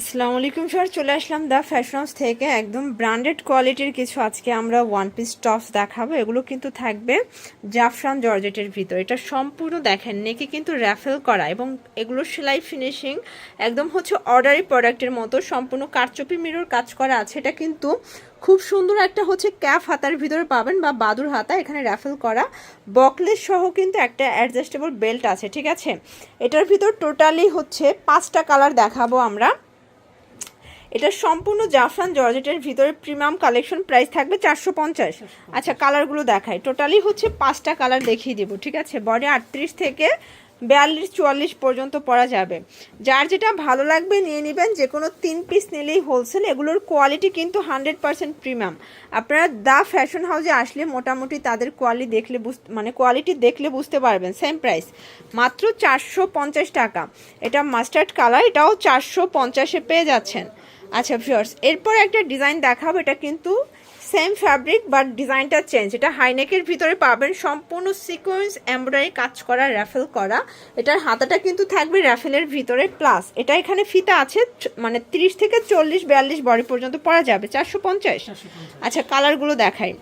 আসসালামু আলাইকুম স্যার, চলে আসলাম দ্য ফ্যাশন হাউস থেকে। একদম ব্র্যান্ডেড কোয়ালিটির কিছু আজকে আমরা ওয়ান পিস টপস দেখাবো। এগুলো কিন্তু থাকবে জাফরান জর্জেটের ভিতর। এটা সম্পূর্ণ দেখেন, নেকে কিন্তু র্যাফেল করা এবং এগুলোর সেলাই ফিনিশিং একদম হচ্ছে অর্ডারি প্রোডাক্টের মতো, সম্পূর্ণ কারচুপি মিরর কাজ করা আছে। এটা কিন্তু খুব সুন্দর একটা হচ্ছে ক্যাফ হাতার ভিতরে পাবেন বা বাদুর হাতা, এখানে র্যাফেল করা। বকলেস সহ কিন্তু একটা অ্যাডজাস্টেবল বেল্ট আছে, ঠিক আছে? এটার ভিতর টোটালি হচ্ছে পাঁচটা কালার দেখাবো আমরা। এটা সম্পূর্ণ জাফরান জর্জেটের ভিতরে প্রিমিয়াম কালেকশন প্রাইস থাকবে চারশো পঞ্চাশ। আচ্ছা কালারগুলো দেখাই। টোটালি হচ্ছে পাঁচটা কালার দেখিয়ে দিব ঠিক আছে? বডি আটত্রিশ থেকে বিয়াল্লিশ চুয়াল্লিশ পর্যন্ত পরা যাবে। যার যেটা ভালো লাগবে নিয়ে নেবেন যে কোনো তিন পিস নিলেই হোলসেল এগুলোর কোয়ালিটি কিন্তু হান্ড্রেড পার্সেন্ট প্রিমিয়াম আপনারা দ্য ফ্যাশন হাউসে আসলে মোটামুটি তাদের কোয়ালিটি দেখলে বুঝতে মানে কোয়ালিটি দেখলে বুঝতে পারবেন সেম প্রাইস মাত্র চারশো পঞ্চাশ টাকা। এটা মাস্টার্ড কালার এটাও চারশো পঞ্চাশে পেয়ে যাচ্ছেন। আচ্ছা ভিউয়ার্স এরপর একটা ডিজাইন দেখাবো এটা কিন্তু সেম ফ্যাব্রিক বাট ডিজাইনটা চেঞ্জ এটা হাইনেকের ভিতরে পাবেন সম্পূর্ণ সিকোয়েন্স এমব্রয়ডারি কাজ করা র্যাফেল করা। এটার হাতাটা কিন্তু থাকবে র্যাফেলের ভিতরে প্লাস এটা এখানে ফিতা আছে মানে তিরিশ থেকে চল্লিশ বিয়াল্লিশ বডি পর্যন্ত পরা যাবে চারশো পঞ্চাশ। আচ্ছা কালারগুলো দেখাই।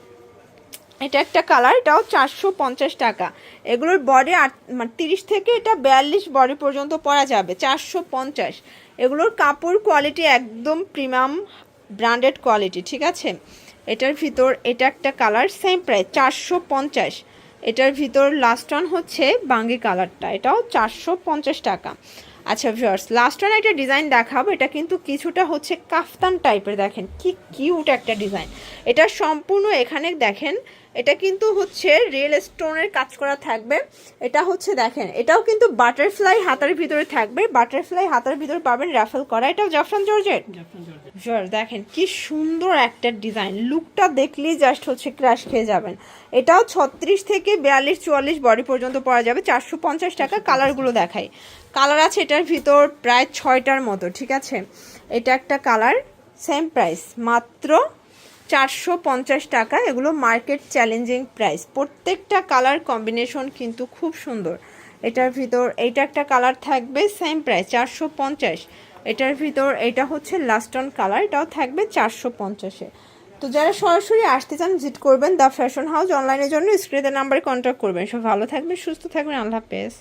এটা একটা কালার এটাও চারশো পঞ্চাশ টাকা। এগুলোর বডি আট মানে তিরিশ থেকে এটা বিয়াল্লিশ বডি পর্যন্ত পরা যাবে চারশো পঞ্চাশ। এগুলোর কাপড় কোয়ালিটি একদম প্রিমিয়াম ব্র্যান্ডেড কোয়ালিটি ঠিক আছে? এটার ভিতর, এটা একটা কালার সেম প্রাইস চারশো পঞ্চাশ। এটার ভিতর লাস্ট ওয়ান হচ্ছে বাঙ্গি কালারটা এটাও চারশো পঞ্চাশ টাকা। আচ্ছা ভিউয়ার্স লাস্ট ওয়ান একটা ডিজাইন দেখাবো। এটা কিন্তু কিছুটা হচ্ছে কাফতান টাইপের দেখেন কি কিউট একটা ডিজাইন এটা সম্পূর্ণ এখানে দেখেন, এটা কিন্তু হচ্ছে রিয়েল স্টোনের কাজ করা থাকবে। এটা হচ্ছে দেখেন, এটাও কিন্তু বাটারফ্লাই হাতার ভিতরে থাকবে। বাটারফ্লাই হাতার ভিতরে পাবেন র্যাফেল করা। এটাও জাফরান জর্জেট জর্জ দেখেন কি সুন্দর একটা ডিজাইন লুকটা দেখলেই জাস্ট হচ্ছে ক্র্যাশ খেয়ে যাবেন। এটাও ছত্রিশ থেকে বিয়াল্লিশ চুয়াল্লিশ বডি পর্যন্ত পরা যাবে। চারশো পঞ্চাশ টাকা কালারগুলো দেখাই। কালার আছে এটার ভিতর প্রায় ছয়টার মতো ঠিক আছে? এটা একটা কালার সেম প্রাইস মাত্র চারশো পঞ্চাশ টাকা। এগুলো মার্কেট চ্যালেঞ্জিং প্রাইস প্রত্যেকটা কালার কম্বিনেশন কিন্তু খুব সুন্দর। এটার ভিতর এইটা একটা কালার থাকবে সেম প্রাইস চারশো পঞ্চাশ। এটার ভিতর এটা হচ্ছে লাস্টন কালার এটাও থাকবে চারশো পঞ্চাশে। তো যারা সরাসরি আসতে চান ভিজিট করবেন দ্য ফ্যাশন হাউস অনলাইনের জন্য। স্ক্রিনের নাম্বারে কন্ট্যাক্ট করবেন। সব ভালো থাকবেন, সুস্থ থাকবেন। আল্লাহ হাফেজ।